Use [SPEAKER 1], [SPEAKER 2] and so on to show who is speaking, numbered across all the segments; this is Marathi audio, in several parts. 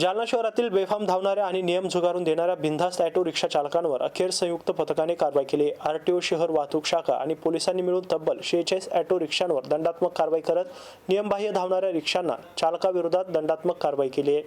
[SPEAKER 1] Jalna शहरातील बेफाम धावणाऱ्या आणि नियम झुगारून देणाऱ्या बिनधास्त ऑटो रिक्षा चालकांवर अखेर संयुक्त पथकाने कारवाई केली. आरटीओ शहर वाहतूक शाखा आणि पोलिसांनी मिळून तब्बल शेहेचाळीस ऑटो रिक्षांवर दंडात्मक कारवाई करत नियमबाह्य धावणाऱ्या रिक्षांना चालकाविरोधात दंडात्मक कारवाई केली आहे.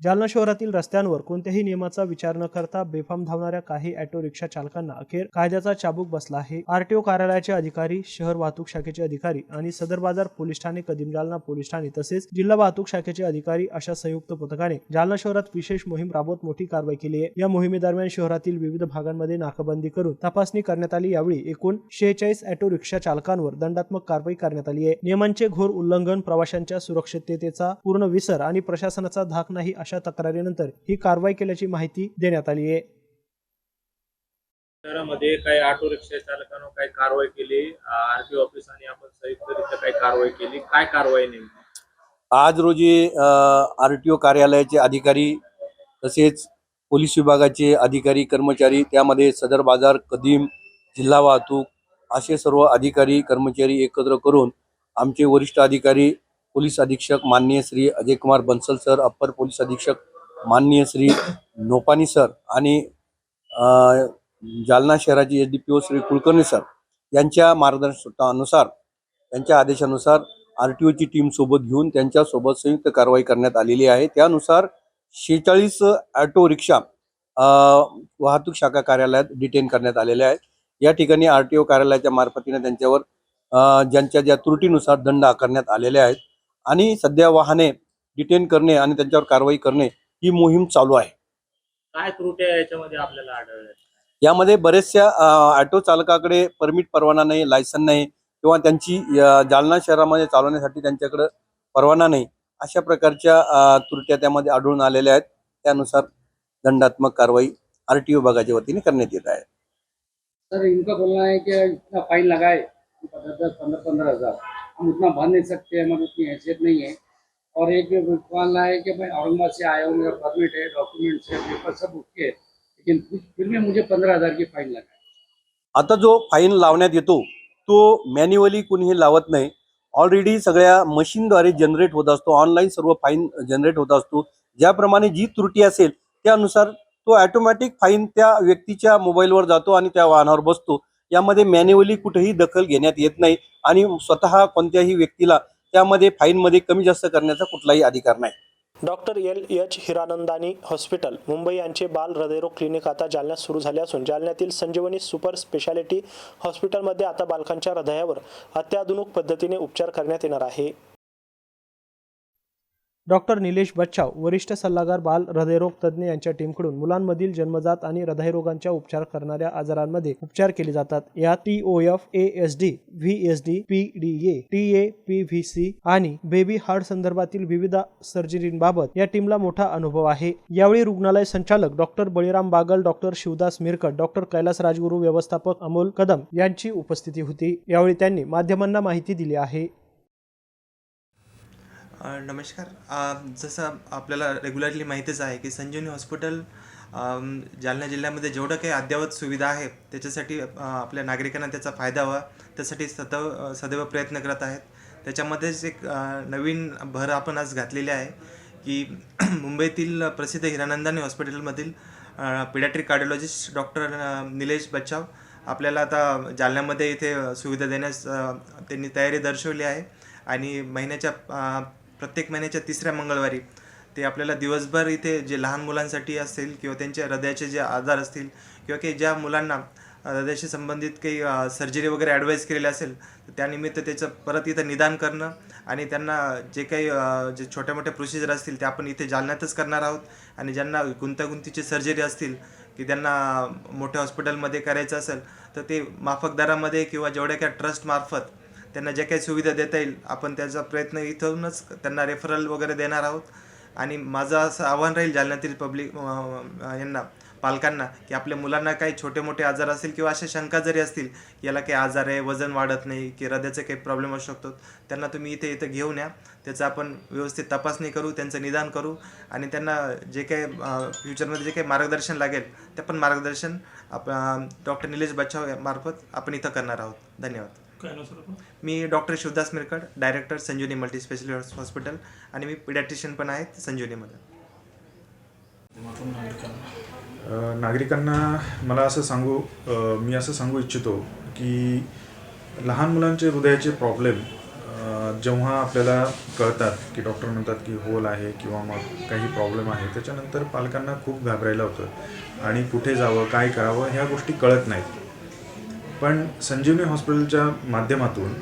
[SPEAKER 1] जालना शहरातील रस्त्यांवर कोणत्याही नियमाचा विचार न करता बेफाम धावणाऱ्या काही ऑटो रिक्षा चालकांना अखेर कायद्याचा चाबूक बसला आहे. आरटीओ कार्यालयाचे अधिकारी शहर वाहतूक शाखेचे अधिकारी आणि सदर बाजार पोलीस ठाणे कदीम जालना पोलीस ठाणे तसेच जिल्हा वाहतूक शाखेचे अधिकारी अशा संयुक्त पथकाने जालना शहरात विशेष मोहीम राबवत मोठी कारवाई केली आहे. या मोहिमेदरम्यान शहरातील विविध भागांमध्ये नाकाबंदी करून तपासणी करण्यात आली. यावेळी एकूण शेहेचाळीस ऑटो रिक्षा चालकांवर दंडात्मक कारवाई करण्यात आली आहे. नियमांचे घोर उल्लंघन प्रवाशांच्या सुरक्षिततेचा पूर्ण विसर आणि प्रशासनाचा धाक नाही अशा तक्रारीनंतर ही कारवाई केल्याची माहिती देण्यात आली आहे.
[SPEAKER 2] शहरामध्ये काही ऑटो रिक्षा चालकांवर काही कारवाई केली आरटीओ ऑफिस आणि आपण संयुक्तरित्या काही कारवाई केली. काय कारवाई नेमकी?
[SPEAKER 3] आज रोजी आर टी ओ कार्यालयाचे अधिकारी तसेच पोलीस विभागाचे अधिकारी कर्मचारी त्यामध्ये सदर बाजार कदीम जिल्हा वाहतूक असे सर्व अधिकारी कर्मचारी एकत्र करून आमचे वरिष्ठ अधिकारी पोलीस अधीक्षक माननीय Shri Ajay Kumar Bansal sir upper police अधीक्षक माननीय श्री नोपानी सर आणि अ, जालना शहराचे S D P O Shri Kulkarni sir यांच्या मार्गदर्शनानुसार त्यांच्या आदेशानुसार आर टी ओची टीम सोबत घेऊन त्यांच्यासोबत संयुक्त कारवाई करण्यात आलेली आहे. त्यानुसार शेचाळीस ऑटो रिक्षा अ, वाहतूक शाखा कार्यालयात डिटेन करण्यात आलेल्या आहेत. या ठिकाणी आर टी ओ कार्यालयाच्या मार्फतीने त्यांच्यावर ज्यांच्या ज्या त्रुटीनुसार दंड आकारण्यात आलेले आहेत आणि सध्या वाहने डिटेन करणे आणि त्यांच्यावर कारवाई करणे ही मोहीम चालू आहे.
[SPEAKER 2] काय त्रुट्या याच्यामध्ये आपल्याला आढळल्या
[SPEAKER 3] यामध्ये बरेचशा ऑटो चालकाकडे परमिट परवाना नाही लायसन नाही किंवा त्यांची जालना शहरामध्ये चालवण्यासाठी त्यांच्याकडे परवाना नाही. अशा प्रकारच्या त्रुट्या त्यामध्ये आढळून आलेल्या आहेत. त्यानुसार दंडात्मक कारवाई आर टी विभागाच्या वतीने करण्यात येत आहे.
[SPEAKER 4] सर इनका बोलना है कि इतना फाइन लगाए दस दस पंद्रह पंद्रह हजार। हम उतना भर नहीं सकते हमारी उतनी हैसियत नहीं है। और एक कॉल आया कि मैं औरंगाबाद से आया हूँ मेरा परमिट है डॉक्यूमेंट्स है पेपर सब उसके। लेकिन फिर- भी मुझे पंद्रह हजार की फाइन लगा।
[SPEAKER 3] आता जो फाईन लावण्यात येतो तो मॅन्युअली कुणीही लावत नाही. ऑलरेडी सगळ्या मशीनद्वारे जनरेट होत असतो ऑनलाईन सर्व फाईन जनरेट होत असतो. ज्याप्रमाणे जी त्रुटी असेल त्यानुसार तो ॲटोमॅटिक फाईन त्या व्यक्तीच्या मोबाईलवर जातो आणि त्या वाहनावर बसतो. यामध्ये मॅन्युअली कुठेही दखल घेण्यात येत नाही आणि स्वतः कोणत्याही व्यक्तीला त्यामध्ये फाईनमध्ये कमी जास्त करण्याचा कुठलाही अधिकार नाही.
[SPEAKER 1] Doctor L H Hiranandani hospital Mumbai यांचे बाल हृदयरोग क्लिनिक आता जालन्यात सुरू झाले असून जालन्यातील संजीवनी सुपर स्पेशालिटी हॉस्पिटलमध्ये आता बालकांच्या हृदयावर अत्याधुनिक पद्धतीने उपचार करण्यात येणार आहे. डॉक्टर निलेश बच्छाव वरिष्ठ सल्लागार बाल हृदयरोग तज्ज्ञ यांच्या टीमकडून मुलांमधील जन्मजात आणि हृदयरोगांच्या उपचार करणाऱ्या आजारांमध्ये उपचार केले जातात. यात T O F A S D V S D P D A T A P V C आणि बेबी हार्ट संदर्भातील विविध सर्जरींबाबत या टीमला मोठा अनुभव आहे. यावेळी रुग्णालय संचालक doctor Baliram Bagal doctor Shivdas Mirkat doctor Kailas Rajguru व्यवस्थापक अमोल कदम यांची उपस्थिती होती. यावेळी त्यांनी माध्यमांना माहिती दिली आहे.
[SPEAKER 5] नमस्कार. जसं आपल्याला रेग्युलरली माहीतच आहे की संजीवनी हॉस्पिटल जालना जिल्ह्यामध्ये जेवढं काही अद्ययावत सुविधा आहे त्याच्यासाठी आपल्या नागरिकांना त्याचा फायदा व्हावा. त्यासाठी सदैव सदैव प्रयत्न करत आहेत. त्याच्यामध्येच एक नवीन भर आपण आज घातलेली आहे की मुंबईतील प्रसिद्ध Hiranandani हॉस्पिटलमधील pediatric cardiologist doctor Nilesh Bachhav आपल्याला आता जालन्यामध्ये इथे सुविधा देण्यास त्यांनी तयारी दर्शवली आहे. आणि महिन्याच्या प्रत्येक महिन्याच्या तिसऱ्या मंगळवारी ते आपल्याला दिवसभर इथे जे लहान मुलांसाठी असतील किंवा त्यांच्या हृदयाचे जे आजार असतील किंवा काही ज्या मुलांना हृदयाशी संबंधित काही सर्जरी वगैरे ॲडवाईस केलेली असेल तर त्यानिमित्त त्याचं परत इथं निदान करणं आणि त्यांना जे काही जे छोट्या मोठ्या प्रोसिजर असतील ते आपण इथे जालन्यातच करणार आहोत. आणि ज्यांना गुंतागुंतीची सर्जरी असतील की त्यांना मोठ्या हॉस्पिटलमध्ये करायचं असेल तर ते माफक दरामध्ये किंवा जेवढ्या काय ट्रस्टमार्फत त्यांना जे काही सुविधा देता येईल आपण त्याचा प्रयत्न इथूनच त्यांना रेफरल वगैरे देणार आहोत. आणि माझं असं आव्हान राहील जालन्यातील पब्लिक यांना पालकांना की आपल्या मुलांना काही छोटे मोठे आजार असतील किंवा अशा शंका जरी असतील याला काही आजार आहे वजन वाढत नाही की हृदयाचे काही प्रॉब्लेम असू शकतो त्यांना तुम्ही इथे इथं घेऊन या. त्याचं आपण व्यवस्थित तपासणी करू त्यांचं निदान करू. आणि त्यांना जे काही फ्युचरमध्ये जे काही मार्गदर्शन लागेल ते पण मार्गदर्शन आप डॉक्टर निलेश बच्चाव मार्फत आपण इथं करणार आहोत. धन्यवाद.
[SPEAKER 1] काय नाव सर आपलं?
[SPEAKER 5] मी doctor Shivdas Mirkad director Sanjeevani multi speciality hospital आणि मी पिडॅट्रिशियन पण आहे संजीवनीमध्ये.
[SPEAKER 6] अ, नागरिकांना मला असं सांगू अ, मी असं सांगू इच्छितो की लहान मुलांचे हृदयाचे प्रॉब्लेम जेव्हा आपल्याला कळतात की डॉक्टर म्हणतात की होल आहे किंवा मग काही प्रॉब्लेम आहे त्याच्यानंतर पालकांना खूप घाबरायला होतं. आणि कुठे जावं काय करावं ह्या गोष्टी कळत नाहीत. पण संजीवनी हॉस्पिटलच्या माध्यमातून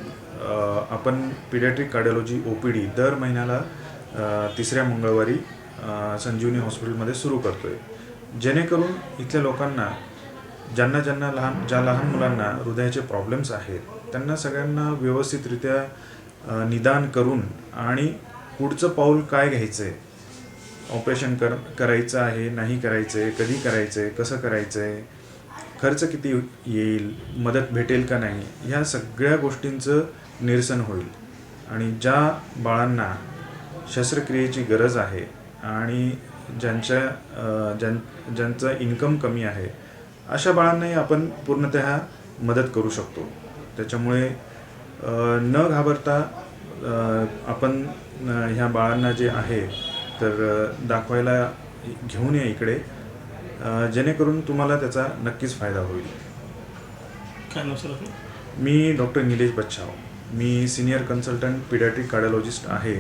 [SPEAKER 6] आपण pediatric cardiology O P D दर महिन्याला तिसऱ्या मंगळवारी संजीवनी हॉस्पिटलमध्ये सुरू करतो आहे जेणेकरून इथल्या लोकांना ज्यांना ज्यांना लहान ज्या लहान मुलांना हृदयाचे प्रॉब्लेम्स आहेत त्यांना सगळ्यांना व्यवस्थितरित्या निदान करून आणि पुढचं पाऊल काय घ्यायचं आहे ऑपरेशन कर करायचं आहे नाही करायचं आहे कधी करायचं आहे कसं करायचं आहे खर्च किती येईल मदत भेटेल का नाही ह्या सगळ्या गोष्टींचं निरसन होईल. आणि ज्या बाळांना शस्त्रक्रियेची गरज आहे आणि ज्यांच्या ज्यां ज्यांचं इन्कम कमी आहे अशा बाळांनाही आपण पूर्णतः मदत करू शकतो. त्याच्यामुळे न घाबरता आपण ह्या बाळांना जे आहे तर दाखवायला घेऊन या इकडे. जेणेकरून तुम्हाला त्याचा नक्कीच फायदा होईल.
[SPEAKER 1] काय नाव सर आपलं?
[SPEAKER 6] मी डॉक्टर निलेश बच्छाव मी सिनियर कन्सल्टंट पिडॅट्रिक कार्डिओलॉजिस्ट आहे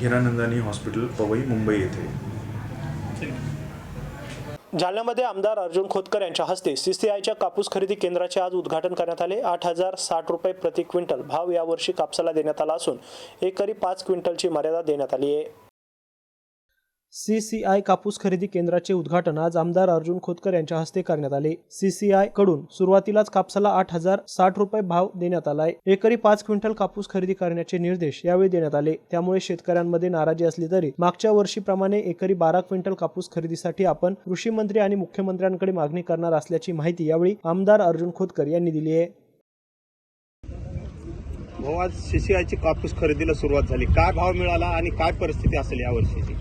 [SPEAKER 6] हिरानंदानी हॉस्पिटल पवई मुंबई येथे.
[SPEAKER 1] जालन्यामध्ये आमदार अर्जुन खोतकर यांच्या हस्ते सीसीआयच्या कापूस खरेदी केंद्राचे आज उद्घाटन करण्यात आले. आठ हजार साठ रुपये प्रति क्विंटल भाव यावर्षी कापसाला देण्यात आला असून एकरी पाच क्विंटलची मर्यादा देण्यात आली आहे. सी सी आय कापूस खरेदी केंद्राचे उद्घाटन आज आमदार अर्जुन खोतकर यांच्या हस्ते करण्यात आले. सीसीआयकडून सुरुवातीलाच कापसाला आठ हजार साठ रुपये भाव देण्यात आलाय. एकरी पाच क्विंटल कापूस खरेदी करण्याचे निर्देश यावेळी देण्यात आले. त्यामुळे शेतकऱ्यांमध्ये नाराजी असली तरी मागच्या वर्षीप्रमाणे एकरी बारा क्विंटल कापूस खरेदीसाठी आपण कृषी मंत्री आणि मुख्यमंत्र्यांकडे मागणी करणार असल्याची माहिती यावेळी आमदार अर्जुन खोतकर यांनी दिली आहे.
[SPEAKER 7] भाऊ आज सीसीआयची कापूस खरेदीला सुरुवात झाली. काय भाव मिळाला आणि काय परिस्थिती असेल यावर्षीची?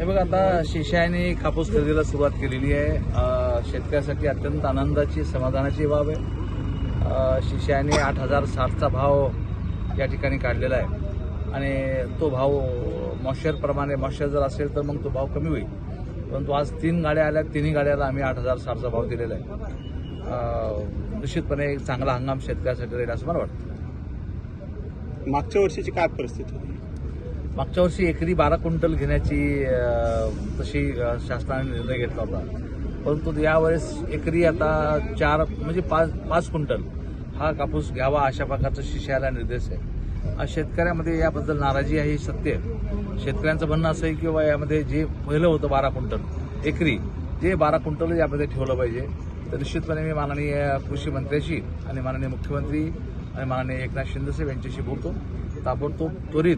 [SPEAKER 8] हे बघा आता शिशाने कापूस खरेदीला सुरुवात केलेली आहे. शेतकऱ्यासाठी अत्यंत आनंदाची समाधानाची बाब आहे. अ, शिशाने आठ हजार साठचा भाव या ठिकाणी काढलेला आहे. आणि तो भाव मॉइश्चरप्रमाणे मॉइश्चर जर असेल तर मग तो भाव कमी होईल. परंतु आज तीन गाड्या आल्या तिन्ही गाड्याला आम्ही आठ हजार साठचा भाव दिलेला आहे. निश्चितपणे एक चांगला हंगाम शेतकऱ्यासाठी राहील असं मला वाटतं.
[SPEAKER 7] मागच्या वर्षीची काय परिस्थिती होती?
[SPEAKER 8] मागच्या वर्षी एकरी बारा क्विंटल घेण्याची तशी शासनाने निर्णय घेतला होता. परंतु यावेळेस एकरी आता चार म्हणजे पाच पाच क्विंटल हा कापूस घ्यावा अशा प्रकारचा शिशाला निर्देश आहे. शेतकऱ्यामध्ये याबद्दल नाराजी आहे सत्य शेतकऱ्यांचं म्हणणं असं आहे की बाबा यामध्ये जे पहिलं होतं बारा क्विंटल एकरी ते बारा क्विंटल यामध्ये ठेवलं पाहिजे तर निश्चितपणे मी माननीय कृषी मंत्र्याशी आणि माननीय मुख्यमंत्री आणि माननीय एकनाथ शिंदेसाहेब यांच्याशी बोलतो. ताबडतोब त्वरित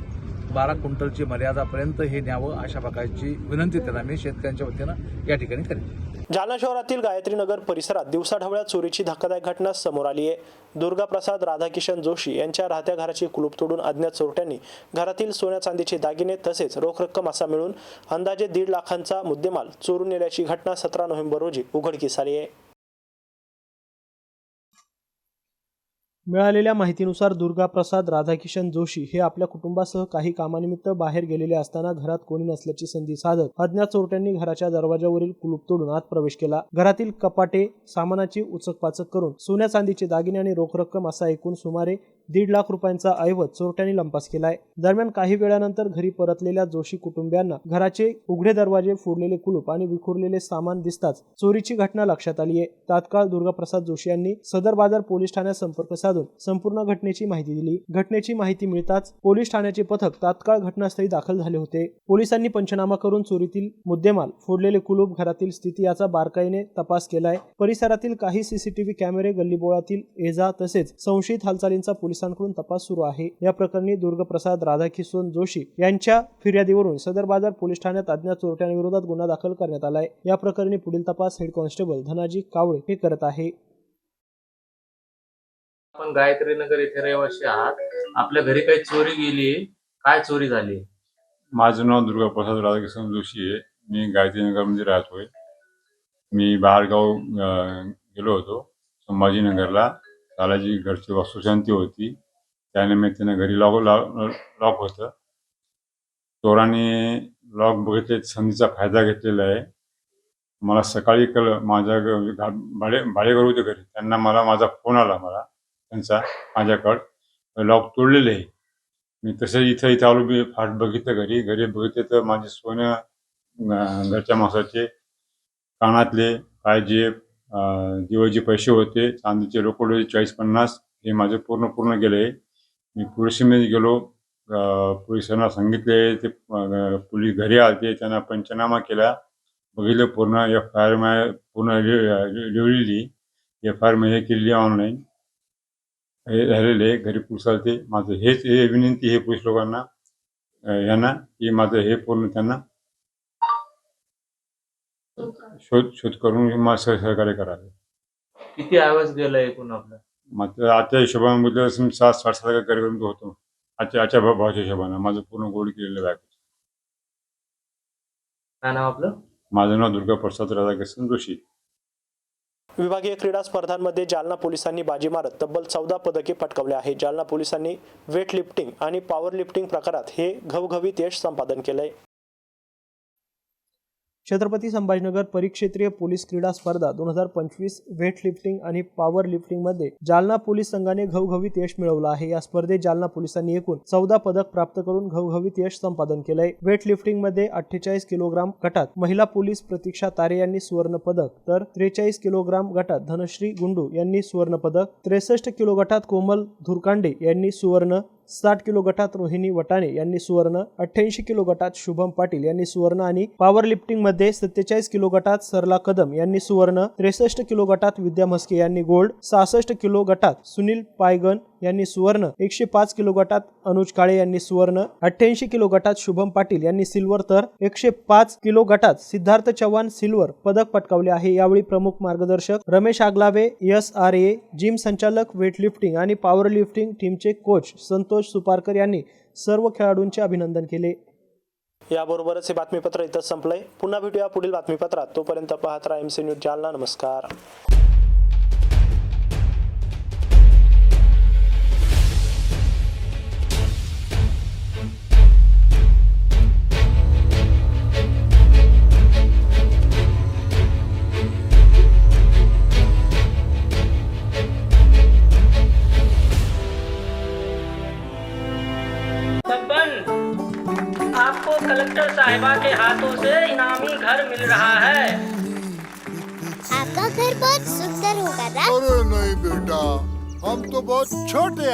[SPEAKER 8] बारा क्विंटलची मर्यादापर्यंत हे न्यावं अशा प्रकारची विनंती त्यांना मी शेतकऱ्यांच्या वतीनं या ठिकाणी करेन.
[SPEAKER 1] जालना शहरातील गायत्री नगर परिसरात दिवसाढवळ्यात चोरीची धक्कादायक घटना समोर आली आहे. दुर्गा प्रसाद राधाकिशन जोशी यांच्या राहत्या घराची कुलूप तोडून अज्ञात चोरट्यांनी घरातील सोन्या चांदीचे दागिने तसेच रोख रक्कम असा मिळून अंदाजे दीड लाखांचा मुद्देमाल चोरून नेल्याची घटना सतरा नोव्हेंबर रोजी उघडकीस आली आहे. मिळालेल्या माहितीनुसार दुर्गा प्रसाद राधाकिशन जोशी हे आपल्या कुटुंबासह काही कामानिमित्त बाहेर गेलेले असताना घरात कोणी नसल्याची संधी साधत अज्ञात चोरट्यांनी घराच्या दरवाजावरील कुलूप तोडून आत प्रवेश केला. घरातील कपाटे सामानाची उचकपाचक करून सोन्या चांदीचे दागिने आणि रोख रक्कम असा एकूण सुमारे दीड लाख रुपयांचा ऐवज चोरट्यांनी लंपास केलाय. दरम्यान काही वेळानंतर घरी परतलेल्या जोशी कुटुंबियांना घराचे उघडे दरवाजे फोडलेले कुलूप आणि विखुरलेले सामान दिसताच चोरीची घटना लक्षात आली आहे. तात्काळ दुर्गाप्रसाद जोशी यांनी सदर बाजार पोलीस ठाण्यात संपर्क साधून संपूर्ण घटनेची माहिती दिली. घटनेची माहिती मिळताच पोलीस ठाण्याचे पथक तात्काळ घटनास्थळी दाखल झाले होते. पोलिसांनी पंचनामा करून चोरीतील मुद्देमाल फोडलेले कुलूप घरातील स्थिती याचा बारकाईने तपास केलाय. परिसरातील काही सीसीटीव्ही कॅमेरे गल्लीबोळातील एजा तसेच संशयित हालचालींचा पोलीस पोलिसांकडून तपास सुरू आहे. या प्रकरणी दुर्गप्रसाद राधाकिशोर जोशी यांच्या फिर्यादीवरून सदर बाजार पोलीस ठाण्यात अज्ञात चोरट्यांविरोधात गुन्हा दाखल करण्यात आलाय. या प्रकरणी पुढील तपास हेड कॉन्स्टेबल धनाजी कावळे हे करत आहे.
[SPEAKER 2] आपण गायत्री नगर येथे रहिवासी आहात. आपल्या घरी काही चोरी गेली? काय चोरी झाली?
[SPEAKER 9] माझं नाव दुर्गाप्रसाद राधाकृष्ण जोशी आहे. मी गायत्रीनगरमध्ये राहतोय. मी बाहेरगाव गेलो होतो संभाजीनगरला. सालाची घरची वास्तुशांती होती. त्यानिमित्तानं घरी लॉक लॉक होतं. चोरांनी लॉक बघितले संधीचा फायदा घेतलेला आहे. मला सकाळी कळ माझ्या भाडे भाडेकर होते घरी. त्यांना मला माझा फोन आला मला. त्यांचा माझ्याकडं. लॉक तोडलेले. आहे मी तसं इथं इथं आलो मी फाट बघितलं घरी. घरी बघितले तर माझे सोनं घरच्या माणसाचे कानातले पाहिजे दिवाळीचे पैसे होते चांदीचे रोकडे चाळीस पन्नास हे माझे पूर्ण पूर्ण गेले. मी पोलिसीमध्ये गेलो पोलिसांना सांगितले ते पोलीस घरी आले त्यांना पंचनामा केला. बघितलं पूर्ण एफ आय आर पूर्ण लिहिलेली. एफ आय आर हे केलेली ऑनलाईन हे झालेले घरी पोलीस आले ते माझं हेच हे विनंती हे पोलीस लोकांना यांना की माझं हे पूर्ण त्यांना शोध शोध करून मला सह- सहकार्य करावे.
[SPEAKER 2] किती आवाज गेला एकूण आपला?
[SPEAKER 9] मात्र आजच्या हिशोबाने बोललं असं मी सात साठ सात कार्यक्रम तो होतो. आजच्या आजच्या भाव- भावाच्या हिशोबाने. माझं पूर्ण गोड केलेलं बॅग
[SPEAKER 2] काय नाव आपलं?
[SPEAKER 9] माझं नाव दुर्गा प्रसाद राधाकृष्ण जोशी.
[SPEAKER 1] विभागीय क्रीडा स्पर्धांमध्ये जालना पोलिसांनी बाजी मारत तब्बल चौदा पदके पटकावले आहे जालना पोलिसांनी वेट लिफ्टिंग आणि पॉवर लिफ्टिंग प्रकारात हे घवघवीत यश संपादन केलंय. छत्रपती संभाजीनगर परिक्षेत्रीय पोलीस क्रीडा स्पर्धा दोन हजार पंचवीस वेट लिफ्टिंग आणि पॉवर लिफ्टिंगमध्ये जालना पोलीस संघाने घवघवीत यश मिळवलं आहे. या स्पर्धेत जालना पोलिसांनी एकूण चौदा पदक प्राप्त करून घवघवीत यश संपादन केलंय. वेट लिफ्टिंगमध्ये अठ्ठेचाळीस किलोग्राम गटात महिला पोलीस प्रतीक्षा तारे यांनी सुवर्ण पदक तर त्रेचाळीस किलोग्राम गटात धनश्री गुंडू यांनी सुवर्ण पदक त्रेसष्ट किलो गटात कोमल धुरकांडे यांनी सुवर्ण साठ किलो गटात रोहिणी वटाणे यांनी सुवर्ण अठ्ठ्याऐंशी किलो गटात शुभम पाटील यांनी सुवर्ण आणि पॉवर लिफ्टिंगमध्ये सत्तेचाळीस किलो गटात सरला कदम यांनी सुवर्ण त्रेसष्ट किलो गटात विद्या म्हस्के यांनी गोल्ड सहासष्ट किलो गटात सुनील पायगन यांनी सुवर्ण एकशे पाच किलो गटात अनुज काळे यांनी सुवर्ण अठ्ठ्याऐंशी किलो गटात शुभम पाटील यांनी सिल्वर तर एकशे पाच किलो गटात सिद्धार्थ चव्हाण सिल्वर पदक पटकावले आहे. यावेळी प्रमुख मार्गदर्शक Ramesh Aglave S R A gym संचालक वेट लिफ्टिंग आणि पॉवर लिफ्टिंग टीमचे कोच संतोष सुपारकर यांनी सर्व खेळाडूंचे अभिनंदन केले. याबरोबरच हे बातमीपत्र इथं संपलंय. पुन्हा भेटूया पुढील बातमीपत्रात. तोपर्यंत पाहत राहा एम सी न्यूज जालना. नमस्कार.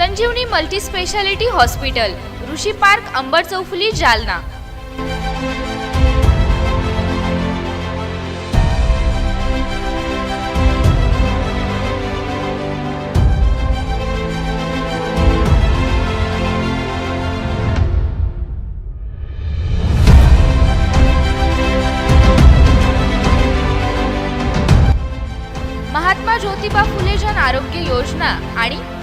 [SPEAKER 10] Sanjeevani multi speciality hospital Rishi park Ambar Chaufuli Jalna. Mahatma Jyotiba Phule Jan Arogya Yojana.